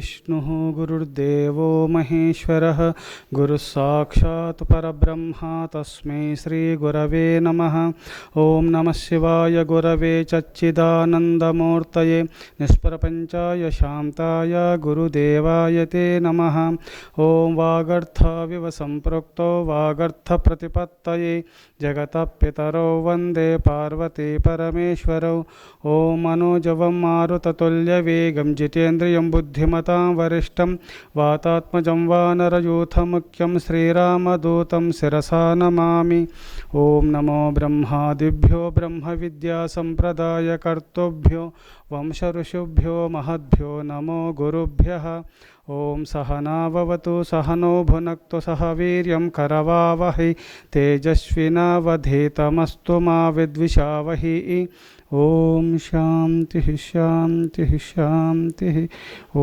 विष्णु महेश्वरः। गुरुस्साक्षात् परब्रह्मा तस्मै श्रीगुरवे नमः। ॐ नमः शिवाय गुरवे चच्चिदानन्दमूर्तये। निष्प्रपञ्चाय शान्ताय गुरुदेवाय ते नमः। ॐ वागर्थाविव वागर्थप्रतिपत्तये। जगतः पितरौ वंदे पार्वती परमेश्वरौ। ॐ मनोजवं मारुततुल्यवेगं जितेन्द्रियं बुद्धिमतां वरिष्ठं वातात्मजं वानरयूथमुख्यं श्रीरामदूतं शिरसा नमामि। ॐ नमो ब्रह्मादिभ्यो ब्रह्मविद्यासम्प्रदायकर्तृभ्यो वंशऋषिभ्यो महद्भ्यो नमो गुरुभ्यः। ॐ सहनाववतु सहनो भुनक्तु सह वीर्यं करवावहै। तेजस्विनावधीतमस्तु मा विद्विषावहि। ॐ शान्तिः शान्तिः शान्तिः। ॐ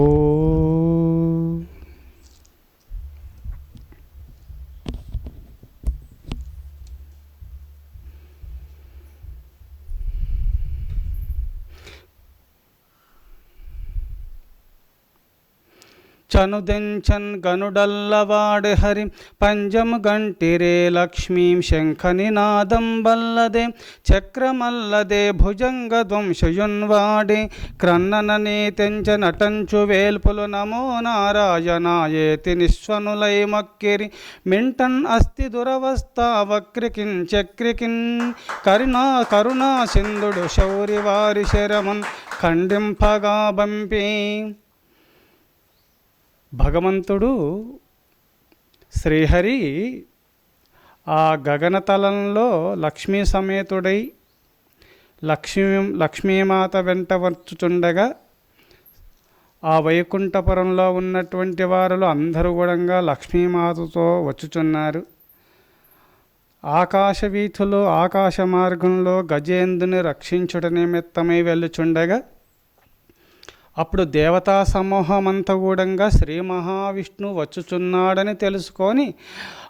చనుదెంచన్ గనుడల్లవాడు హరి. పంజము గంటిరే లక్ష్మీం శంఖనినాదం బల్లదే చక్రమల్లదే భుజంగ ధ్వంసయున్వాడే క్రన్నననే తెంచ నటంచు వేల్పులు నమో నారాయణాయేతి నిస్వనులై మక్కిరి. మింటన్ అస్తి దురవస్థ వక్రికిన్ చక్రికిన్. కరుణా కరుణా సింధుడు శౌరి వారి శరమన్ ఖండింపగా బంపి. భగవంతుడు శ్రీహరి ఆ గగనతలంలో లక్ష్మీ సమేతుడై లక్ష్మీ లక్ష్మీమాత వెంట వచ్చుచుండగా ఆ వైకుంఠపురంలో ఉన్నటువంటి వారులు అందరూ కూడా లక్ష్మీమాతతో వచ్చుచున్నారు. ఆకాశ వీధులు ఆకాశ మార్గంలో గజేందుని రక్షించుట నిమిత్తమై వెళ్ళుచుండగా అప్పుడు దేవతా సమూహమంతా కూడా శ్రీ మహావిష్ణువు వచ్చుచున్నాడని తెలుసుకొని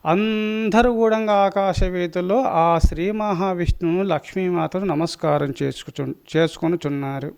అందరూ గూడంగా ఆకాశవేతుల్లో ఆ శ్రీ మహావిష్ణువు లక్ష్మీమాతను నమస్కారం చేసుకు చేసుకొనుచున్నారు.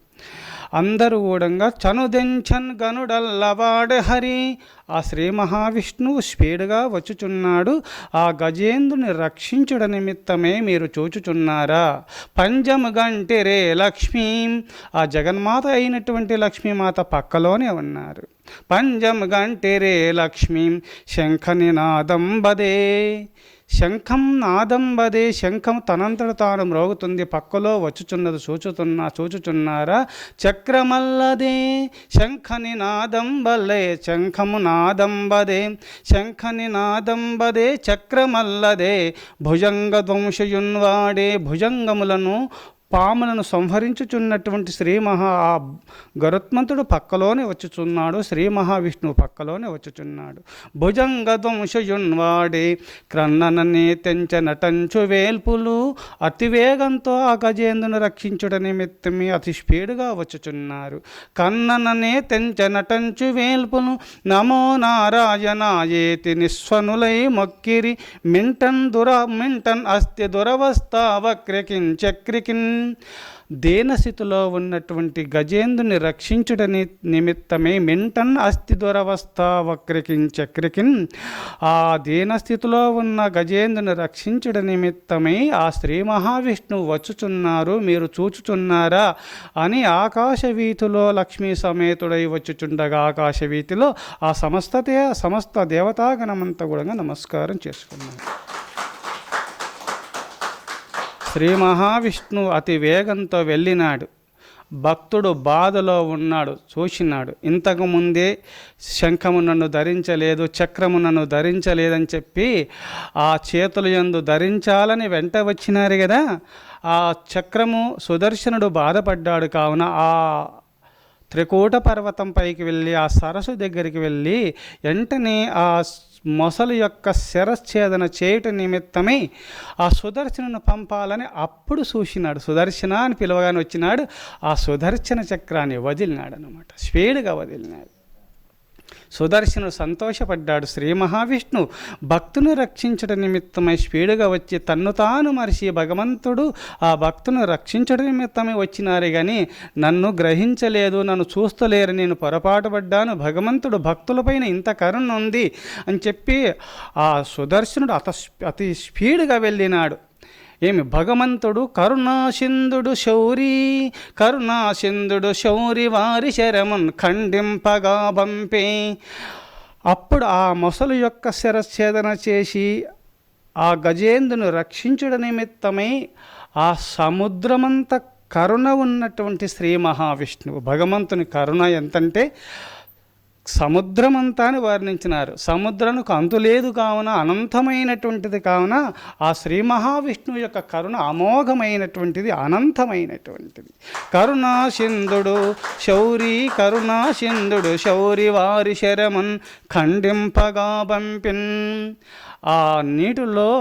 అందరూ కూడా చనుదెంచన్ గనుడల్లవాడ హరి. ఆ శ్రీ మహావిష్ణువు స్పీడ్గా వచ్చుచున్నాడు. ఆ గజేంద్రుని రక్షించుడ నిమిత్తమే మీరు చూచుచున్నారా? పంచం గంటే రే లక్ష్మీం. ఆ జగన్మాత అయినటువంటి లక్ష్మీమాత పక్కలోనే ఉన్నారు. పంజం గంటిరే లక్ష్మీం శంఖనినాదం బదే. శంఖం నాదం బదే. శంఖం తనంతట తాను మ్రోగుతుంది. పక్కలో వచ్చుచున్నది చూచుతున్నా చూచుచున్నారా చక్రమల్లదే. శంఖని నాదం బలే. శంఖము నాదం బదే. శంఖని నాదం బదే. చక్రమల్లదే. భుజంగ ధ్వంసయున్వాడే భుజంగములను పాములను సంహరించుచున్నటువంటి శ్రీ మహా ఆ గరుత్మంతుడు పక్కలోనే వచ్చుచున్నాడు శ్రీ మహావిష్ణువు పక్కలోనే వచ్చుచున్నాడు. భుజంగధ్వంసయున్వాడే క్రన్ననని తెంచ నటంచు వేల్పులు అతివేగంతో ఆ గజేందును రక్షించుట నిమిత్తమే అతి స్పీడ్గా వచ్చుచున్నారు. కన్నననే తెంచ నటంచు వేల్పులు నమో నారాయణాయేతి నిస్వనులై మొక్కిరి మింటన్ దుర మింటన్ అస్తి దురవస్థ వక్రికించక్రికిన్ దేనస్థితిలో ఉన్నటువంటి గజేంద్రుని రక్షించుటని నిమిత్తమే మింటన్ అస్థి దురవస్థ వక్రికిన్ చక్రికిన్. ఆ దీనస్థితిలో ఉన్న గజేంద్రుని రక్షించుట నిమిత్తమై ఆ శ్రీ మహావిష్ణువు వచ్చుచున్నారు మీరు చూచుచున్నారా అని ఆకాశ వీధిలో లక్ష్మీ సమేతుడై వచ్చుచుండగా ఆకాశ వీధిలో ఆ సమస్త సమస్త దేవతాగణమంతా కూడా నమస్కారం చేసుకున్నాను శ్రీ మహావిష్ణువు అతి వేగంతో వెళ్ళినాడు. భక్తుడు బాధలో ఉన్నాడు చూసినాడు. ఇంతకు ముందే శంఖము నన్ను ధరించలేదు చక్రము నన్ను ధరించలేదని చెప్పి ఆ చేతులు యందు ధరించాలని వెంట వచ్చినారు కదా. ఆ చక్రము సుదర్శనుడు బాధపడ్డాడు. కావున ఆ త్రికూట పర్వతం పైకి వెళ్ళి ఆ సరస్సు దగ్గరికి వెళ్ళి వెంటనే ఆ మొసలు యొక్క శిరఛేదన చేయుట నిమిత్తమై ఆ సుదర్శనను పంపాలని అప్పుడు చూసినాడు. సుదర్శన అని పిలవగానే వచ్చినాడు. ఆ సుదర్శన చక్రాన్ని వదిలినాడు అనమాట స్పీడ్గా వదిలినాడు. సుదర్శను సంతోషపడ్డాడు. శ్రీ మహావిష్ణు భక్తును రక్షించడం నిమిత్తమై స్పీడుగా వచ్చి తన్ను తాను మరిచి భగవంతుడు ఆ భక్తును రక్షించడం నిమిత్తమే వచ్చినారే కానీ నన్ను గ్రహించలేదు నన్ను చూస్తలేరు నేను పొరపాటు పడ్డాను భగవంతుడు భక్తులపైన ఇంత కరుణ ఉంది అని చెప్పి ఆ సుదర్శనుడు అత అతి స్పీడ్గా వెళ్ళినాడు. ఏమి? భగవంతుడు కరుణాసింధుడు శౌరి కరుణాసింధుడు శౌరి వారి శరమున్ ఖండింపగా పంపే. అప్పుడు ఆ మొసలు యొక్క శిరఛేదన చేసి ఆ గజేంద్రుని రక్షించుట నిమిత్తమై ఆ సముద్రమంత కరుణ ఉన్నటువంటి శ్రీ మహావిష్ణువు. భగవంతుని కరుణ ఎంతంటే సముద్రమంతా అని వర్ణించినారు. సముద్రానికి అంతు లేదు కావున అనంతమైనటువంటిది కావున ఆ శ్రీ మహావిష్ణువు యొక్క కరుణ అమోఘమైనటువంటిది అనంతమైనటువంటిది. కరుణా సింధుడు శౌరి కరుణా సింధుడు శౌరి వారి శరమన్ ఖండింపగా పంపిన్ ఆ నీటిలో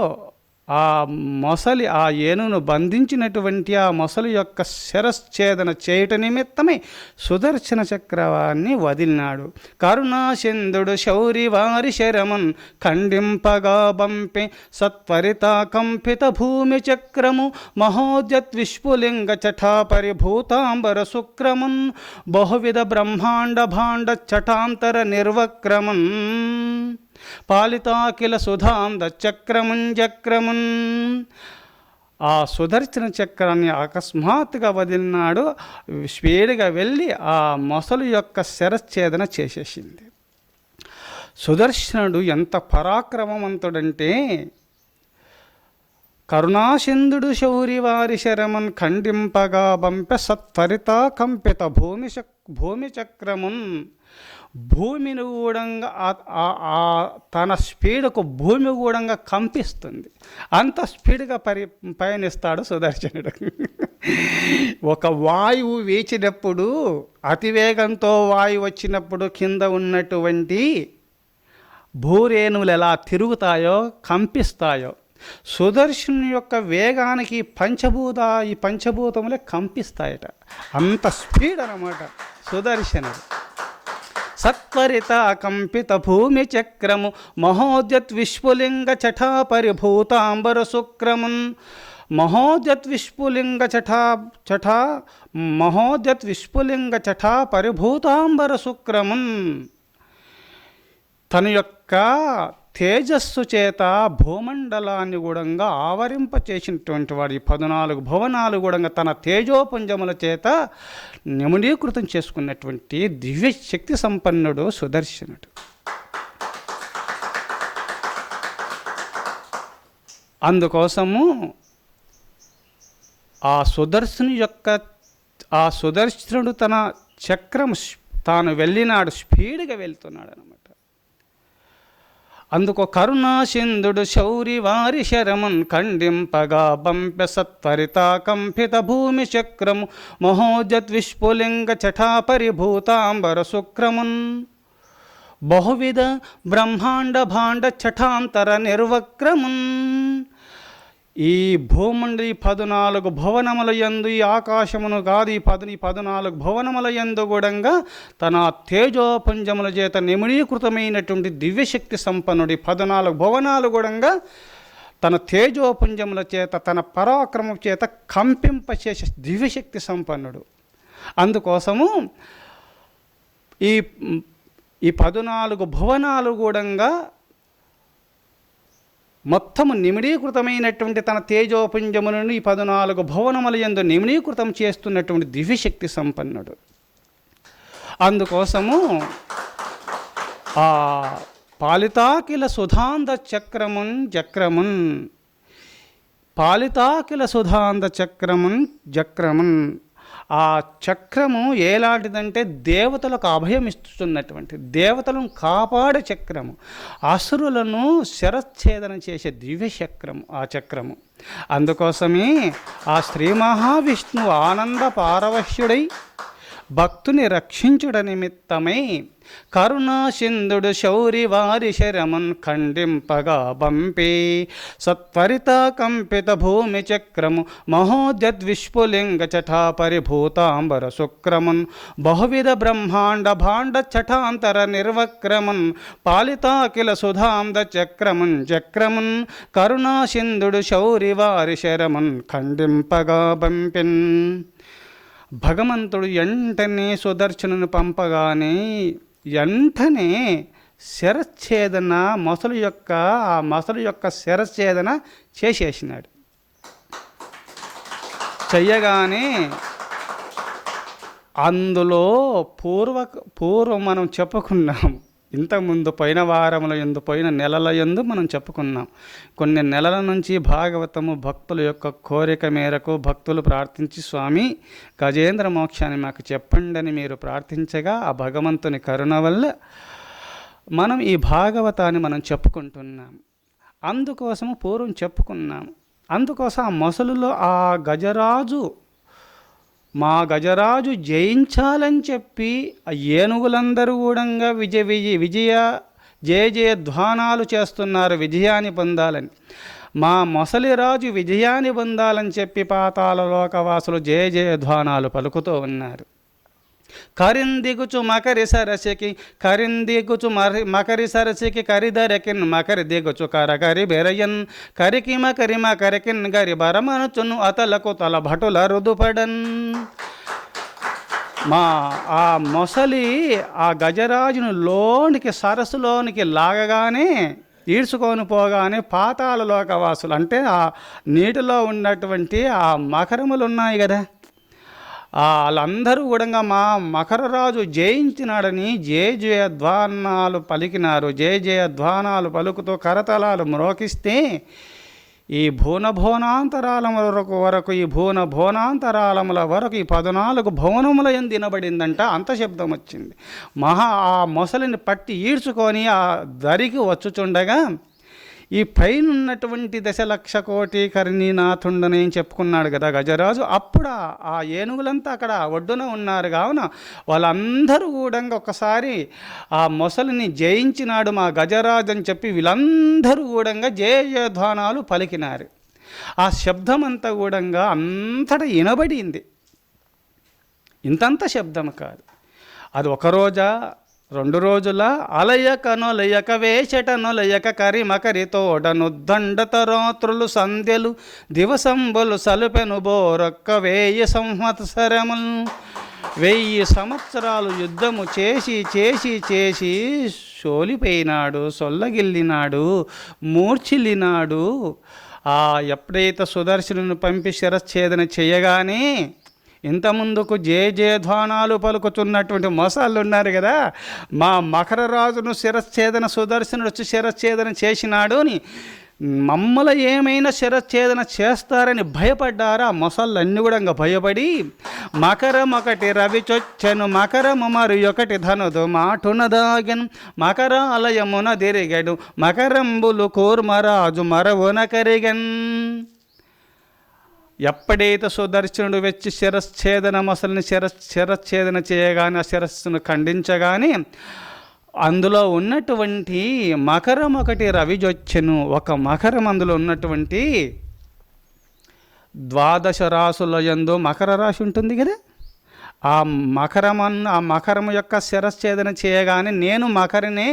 ఆ మొసలి ఆ ఏనును బంధించినటువంటి ఆ మొసలి యొక్క శిరశ్ఛేదన చేయుట నిమిత్తమై సుదర్శన చక్రవాన్ని వదిలినాడు. కరుణాసింధుడు శౌరి వారి శరమన్ ఖండింపగా బంపి సత్వరిత కంపిత భూమి చక్రము మహోద్యత్ విష్పులింగ చఠా పరిభూతాంబర శుక్రమన్ బహువిధ బ్రహ్మాండ భాండ చటాంతర నిర్వక్రమన్ పాలితాకిల సుధాంద చక్రముం చక్రమున్. ఆ సుదర్శన చక్రాన్ని అకస్మాత్తుగా వదిలినాడు స్పీడ్గా వెళ్ళి ఆ మొసలు యొక్క శిరచ్ఛేదన చేసేసింది. సుదర్శనుడు ఎంత పరాక్రమవంతుడంటే కరుణాసింధుడు శౌరివారి శరమన్ ఖండింపగా బంపె సత్వరిత కంపిత భూమి భూమి చక్రమున్ భూమిని కూడంగా ఆ- ఆ- తన స్పీడ్కు భూమి కూడంగా కంపిస్తుంది. అంత స్పీడ్గా పరి పయనిస్తాడు సుదర్శనుడు. ఒక వాయువు వేచినప్పుడు అతివేగంతో వాయువు వచ్చినప్పుడు కింద ఉన్నటువంటి భూరేణువులు ఎలా తిరుగుతాయో కంపిస్తాయో సుదర్శను యొక్క వేగానికి పంచభూత ఈ పంచభూతములే కంపిస్తాయట. అంత స్పీడ్ అనమాట సుదర్శనుడు. సత్వరిత కంపిత భూమి చక్రము మహోద్యత్ విష్పులింగ చఠా పరిభూతాంబర శుక్రమున్ మహోజత్ విష్పులింగ చఠా చఠా మహోజత్ విష్పులింగ చఠా పరిభూతాంబర శుక్రమున్ తన యొక్క తేజస్సు చేత భూమండలాన్ని కూడా ఆవరింప చేసినటువంటి వాడు ఈ పద్నాలుగు భవనాలు కూడా తన తేజోపుంజముల చేత నిముడీకృతం చేసుకున్నటువంటి దివ్య శక్తి సంపన్నుడు సుదర్శనుడు. అందుకోసము ఆ సుదర్శను యొక్క ఆ సుదర్శనుడు తన చక్రం తాను వెళ్ళినాడు స్పీడ్గా వెళ్తున్నాడు అనమాట అందుకు కరుణాసింధుడు శౌరి వారి శరమున్ ఖండింపగా బంపె సత్వరిత కంపిత భూమి చక్రము మహోజత్ విష్పులింగ శుక్రమున్. బహువిధ బ్రహ్మాండ భాండ చఠాంతర నిర్వక్రమున్. ఈ భూమండి పదునాలుగు భువనముల యందు ఈ ఆకాశమును కాదు ఈ ఈ పదునాలుగు భువనముల యందు కూడంగా తన తేజోపుంజముల చేత నిమిడీకృతమైనటువంటి దివ్యశక్తి సంపన్నుడి పదునాలుగు భువనాలు కూడంగా తన తేజోపుంజముల చేత తన పరాక్రమం చేత కంపింపచేసే దివ్యశక్తి సంపన్నుడు. అందుకోసము ఈ ఈ పదునాలుగు భువనాలు కూడంగా మొత్తము నిమిడీకృతమైనటువంటి తన తేజోపుంజములను ఈ పదునాలుగు భువనముల యందు నిమిడీకృతం చేస్తున్నటువంటి దివ్యశక్తి సంపన్నుడు. అందుకోసము ఆ పాలితాకిల సుధాంధ చక్రమున్ చక్రమున్ పాలితాకిల సుధాంధ చక్రమున్ చక్రమున్ ఆ చక్రము ఏలాంటిదంటే దేవతలకు అభయం ఇస్తున్నటువంటి దేవతలను కాపాడే చక్రము. అసురులను శరచ్ఛేదన చేసే దివ్య చక్రము ఆ చక్రము. అందుకోసమే ఆ శ్రీ మహావిష్ణువు ఆనంద పారవశ్యుడై భక్తుని రక్షించుడ నిమిత్తమై కరుణాసింధుడు శౌరి వారి శరమున్ ఖండింపగా పంపి సత్వరిత కంపిత భూమి చక్రము మహోజద్విష్పులింగ చటా పరిభూతాంబర శుక్రమున్ బహువిధ బ్రహ్మాండ భాండ చఠాంతర నిర్వక్రమున్ పాలితాకిల సుధాంద చక్రమున్ చక్రమున్ కరుణాసింధుడు శౌరి వారి శరమున్ ఖండింపగా పంపిన్. భగవంతుడు వెంటనే సుదర్శనను పంపగానే వెంటనే శిరచ్ఛేదన మొసలు యొక్క ఆ మొసలు యొక్క శిరచ్ఛేదన చేసేసినాడు. చెయ్యగానే అందులో పూర్వ పూర్వం మనం చెప్పుకున్నాము ఇంతకుముందు పోయిన వారముల ఎందు పోయిన నెలల ఎందు మనం చెప్పుకున్నాం. కొన్ని నెలల నుంచి భాగవతము భక్తుల యొక్క కోరిక మేరకు భక్తులు ప్రార్థించి స్వామి గజేంద్ర మోక్షాన్ని మాకు చెప్పండి అని మీరు ప్రార్థించగా ఆ భగవంతుని కరుణ వల్ల మనం ఈ భాగవతాన్ని మనం చెప్పుకుంటున్నాం. అందుకోసము పూర్వం చెప్పుకున్నాం. అందుకోసం ఆ మొసలులో ఆ గజరాజు మా గజరాజు జయించాలని చెప్పి ఆ ఏనుగులందరూ కూడా విజయ విజయ విజయ జయ జయధ్వానాలు చేస్తున్నారు విజయాన్ని పొందాలని మా మొసలిరాజు విజయాన్ని పొందాలని చెప్పి పాతాల లోకవాసులు జయ జయధ్వానాలు పలుకుతూ ఉన్నారు. కరిందిగుచు మకరి సరసికి కరిందిగుచు మరి మకరి సరసికి కరిదరకిన్ మకరి దిగుచు కరకరి బెరయన్ కరికి మకరి మకరికిన్ గరి బరమనుచును అతలకు తల భటుల రుదుపడన్ మా ఆ మొసలి ఆ గజరాజును లోనికి సరస్సులోనికి లాగగానే ఈడ్చుకొని పోగానే పాతాళ లోకవాసులు అంటే ఆ నీటిలో ఉన్నటువంటి ఆ మకరములు ఉన్నాయి కదా వాళ్ళందరూ కూడా మా మకరరాజు జయించినాడని జయ జయధ్వానాలు పలికినారు. జయ జయధ్వానాలు పలుకుతూ కరతలాలు మ్రోకిస్తే ఈ భువన భోనాంతరాలముల వరకు వరకు ఈ భువన భోనాంతరాలముల వరకు ఈ పద్నాలుగు భువనముల ఎందు వినబడిందంట అంత శబ్దం వచ్చింది. మహా ఆ మొసలిని పట్టి ఈడ్చుకొని ఆ దరికి వచ్చుచుండగా ఈ పైన ఉన్నటువంటి దశలక్ష కోటి కర్ణీనాథుండని చెప్పుకున్నాడు కదా గజరాజు. అప్పుడు ఆ- ఏనుగులంతా అక్కడ ఒడ్డున ఉన్నారు. కావున వాళ్ళందరూ కూడా ఒకసారి ఆ మొసలిని జయించినాడు మా గజరాజు అని చెప్పి వీళ్ళందరూ కూడా జయ జయధ్వానాలు పలికినారు. ఆ శబ్దం అంతా కూడా అంతటా వినబడింది. ఇంతంత శబ్దం కాదు. అది ఒకరోజా రెండు రోజుల అలయకను లయక వేషటను లయక కరిమకరి తోడను దండత రాత్రులు సంధ్యలు దివసంబులు సలుపెను బోరొక్క వేయి సంవత్సరములు. వెయ్యి సంవత్సరాలు యుద్ధము చేసి చేసి చేసి సోలిపోయినాడు సొల్లగిల్లినాడు మూర్చిల్లినాడు ఆ ఎప్పుడైతే సుదర్శనుని పంపి శిరచ్ఛేదన చేయగానే ఇంత ముందుకు జే జయధ్వానాలు పలుకుతున్నటువంటి మొసాళ్ళు ఉన్నారు కదా మా మకర రాజును శిరచ్ఛేదన సుదర్శనుడు వచ్చి శిరచ్ఛేదన చేసినాడు అని మమ్మల ఏమైనా శిరచ్ఛేదన చేస్తారని భయపడ్డారా? మొసళ్ళన్నీ కూడా ఇంకా భయపడి మకరం ఒకటి రవి చొచ్చెను మకరము మరి ఒకటి ధనుదు మాటునదాగన్ మకర అలయమున దిరిగడు మకరంబులు కూర్మరాజు మరవున కరిగన్. ఎప్పుడైతే సుదర్శనుడు వచ్చి శిరచ్ఛేదన మొసలిని శిర శిరచ్ఛేదన చేయగానే ఆ శిరస్సును ఖండించగానే అందులో ఉన్నటువంటి మకరం ఒకటి రవిజొచ్చెను ఒక మకరం అందులో ఉన్నటువంటి ద్వాదశ రాసుల యందు మకర రాశి ఉంటుంది కదా? ఆ మకరమన్ ఆ మకరం యొక్క శిరచ్ఛేదన చేయగానే నేను మకరనే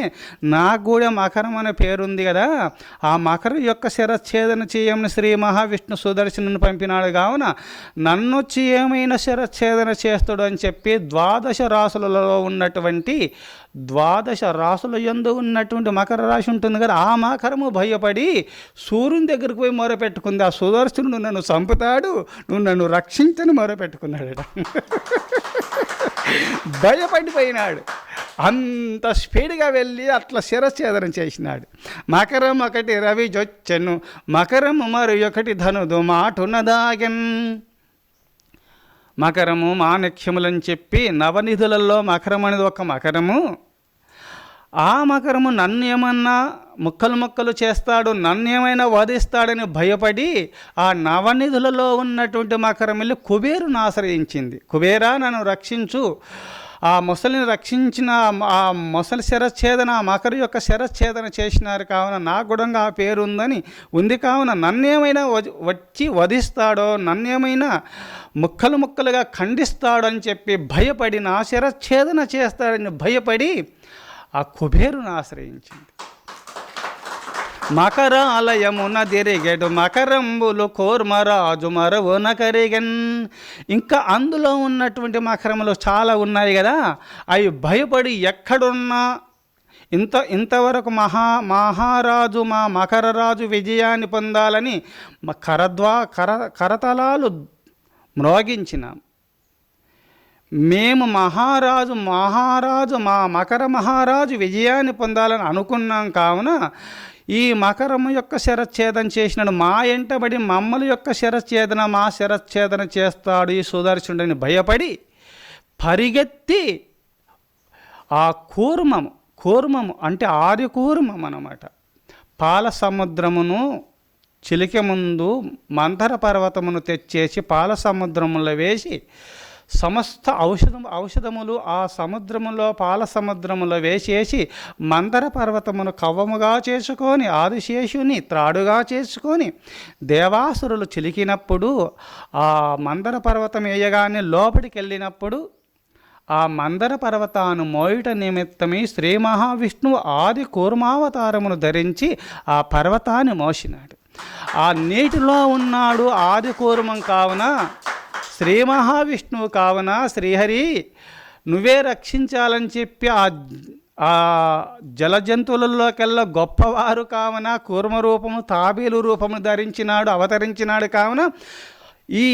నాకు కూడా మకరం అనే పేరుంది కదా ఆ మకరం యొక్క శిరచ్ఛేదన చేయమని శ్రీ మహావిష్ణు సుదర్శనుని పంపినాడు కావున నన్ను వచ్చి ఏమైనా శిరచ్ఛేదన చేస్తాడు అని చెప్పి ద్వాదశ రాసులలో ఉన్నటువంటి ద్వాదశ రాసుల యందు ఉన్నటువంటి మకర రాశి ఉంటుంది కదా ఆ మకరము భయపడి సూర్యుని దగ్గరికి పోయి మొరపెట్టుకుంది. ఆ సుదర్శనుడు నన్ను చంపుతాడు నువ్వు నన్ను రక్షించని మొరపెట్టుకున్నాడట భయపడిపోయినాడు. అంత స్పీడ్గా వెళ్ళి అట్లా శిరఛేదనం చేసినాడు. మకరం ఒకటి రవి జొచ్చెను మకరం మరి ఒకటి ధనుదు మాటున్నదాగన్. మకరము మాణిక్యములని చెప్పి నవనిధులలో మకరం అనేది ఒక మకరము. ఆ మకరము నన్ను ఏమన్నా ముక్కలు ముక్కలు చేస్తాడు నన్ను ఏమైనా వధిస్తాడని భయపడి ఆ నవనిధులలో ఉన్నటువంటి మకరం వెళ్ళి కుబేరును ఆశ్రయించింది. కుబేరా నన్ను రక్షించు. ఆ మొసలిని రక్షించిన ఆ- మొసలి శరచ్ఛేదన ఆ మకరు యొక్క శరచ్ఛేదన చేసినారు కావున నా గుడంగా ఆ పేరు ఉందని ఉంది కావున నన్నేమైనా వచ్చి వధిస్తాడో నన్నేమైనా ముక్కలు ముక్కలుగా ఖండిస్తాడని చెప్పి భయపడి నా శరచ్ఛేదన చేస్తాడని భయపడి ఆ కుబేరును ఆశ్రయించింది. మకరాలయమున తిరిగెడు మకరంబులు కోర్మరాజు మరవున కరిగన్. ఇంకా అందులో ఉన్నటువంటి మకరములు చాలా ఉన్నాయి కదా అవి భయపడి ఎక్కడున్నా. ఇంత ఇంతవరకు మహా మహారాజు మా మకరరాజు విజయాన్ని పొందాలని కరద్వా కర కరతలాలు మ్రోగించినాం. మేము మహారాజు మహారాజు మా మకర మహారాజు విజయాన్ని పొందాలని అనుకున్నాం కావున ఈ మకరము యొక్క శరచ్ఛేదన చేసినాడు. మా ఎంటబడి మమ్మల యొక్క శరచ్ఛేదన మా శరచ్ఛేదన చేస్తాడు ఈ సుదర్శనుడని భయపడి పరిగెత్తి ఆ కూర్మము కూర్మము అంటే ఆర్యకూర్మం కూర్మం అన్నమాట. పాల సముద్రమును చిలిక ముందు మంథర పర్వతమును తెచ్చేసి పాల సముద్రములో వేసి సమస్త ఔషధం ఔషధములు ఆ సముద్రములో పాల సముద్రములో వేసేసి మందర పర్వతమును కవ్వముగా చేసుకొని ఆదిశేషుని త్రాడుగా చేసుకొని దేవాసురులు చిలికినప్పుడు ఆ మందర పర్వతం వేయగానే లోపలికి వెళ్ళినప్పుడు ఆ మందర పర్వతాను మోయుట నిమిత్తమై శ్రీ మహావిష్ణువు ఆది కూర్మావతారమును ధరించి ఆ పర్వతాన్ని మోసినాడు. ఆ నీటిలో ఉన్నాడు ఆది కూర్మం కావున శ్రీ మహావిష్ణువు కావున శ్రీహరి నువ్వే రక్షించాలని చెప్పి ఆ ఆ జల జంతువులలోకెల్లా గొప్పవారు కావున కూర్మ రూపము తాబేలు రూపము ధరించినాడు అవతరించినాడు కావున ఈ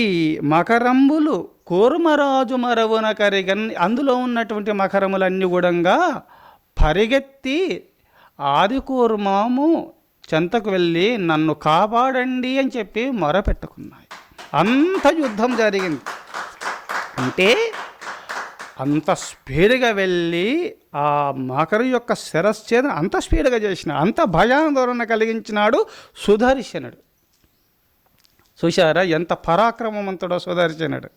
మకరంబులు కూర్మరాజు మరవున కరిగన్ అందులో ఉన్నటువంటి మకరములన్నీ కూడా పరిగెత్తి ఆది కూర్మము చెంతకు వెళ్ళి నన్ను కాపాడండి అని చెప్పి మొరపెట్టుకున్నాయి. అంత యుద్ధం జరిగింది. అంటే అంత స్పీడ్గా వెళ్ళి ఆ మకరు యొక్క శిరశ్చేదన అంత స్పీడ్గా చేసిన అంత భయాందోళన కలిగించినాడు సుదర్శనుడు. చూశారా ఎంత పరాక్రమవంతుడో సుదర్శనుడు.